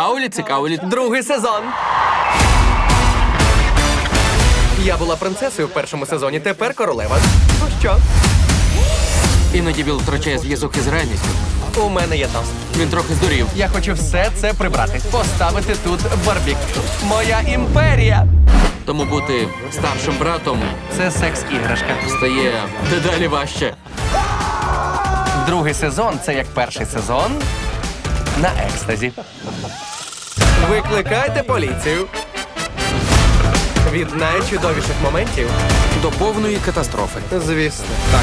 Цікавлі, цікавлі. Другий сезон. Я була принцесою в першому сезоні, тепер королева. Ну що? Іноді Біл втрачає зв'язок із реальністю. У мене є тост. Він трохи здурів. Я хочу все це прибрати. Поставити тут барбікю. Моя імперія. Тому бути старшим братом Це секс-іграшка. стає дедалі важче. Другий сезон це як перший сезон на екстазі. Викликайте поліцію. Від найчудовіших моментів. До повної катастрофи. Звісно. так.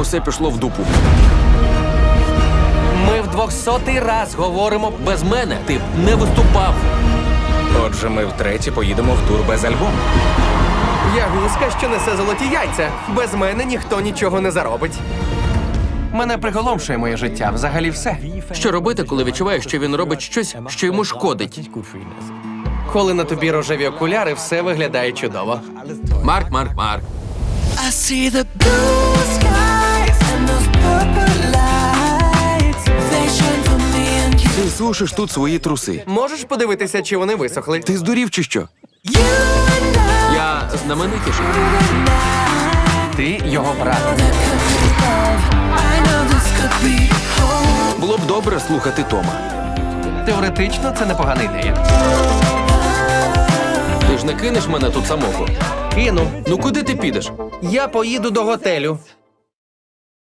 Усе пішло в дупу. Ми в двохсотий раз говоримо Без мене ти б не виступав. Отже, ми втретє поїдемо в тур без альбому. Я гуска, що несе золоті яйця. Без мене ніхто нічого не заробить. Мене приголомшує моє життя. Взагалі все. Що робити, коли відчуваєш, що він робить щось, що йому шкодить? Коли на тобі рожеві окуляри, все виглядає чудово. Марк, Марк, Марк. I see the blue skies and those purple lights. They shine for me and you. Ти сушиш тут свої труси. Можеш подивитися, чи вони висохли? Ти здурів чи що? You and I Я знаменитіший. Ти його брат. that could be love. Добре слухати Тома. Теоретично це непогана ідея. Ти ж не кинеш мене тут самого. Кину. Ну куди ти підеш? Я поїду до готелю.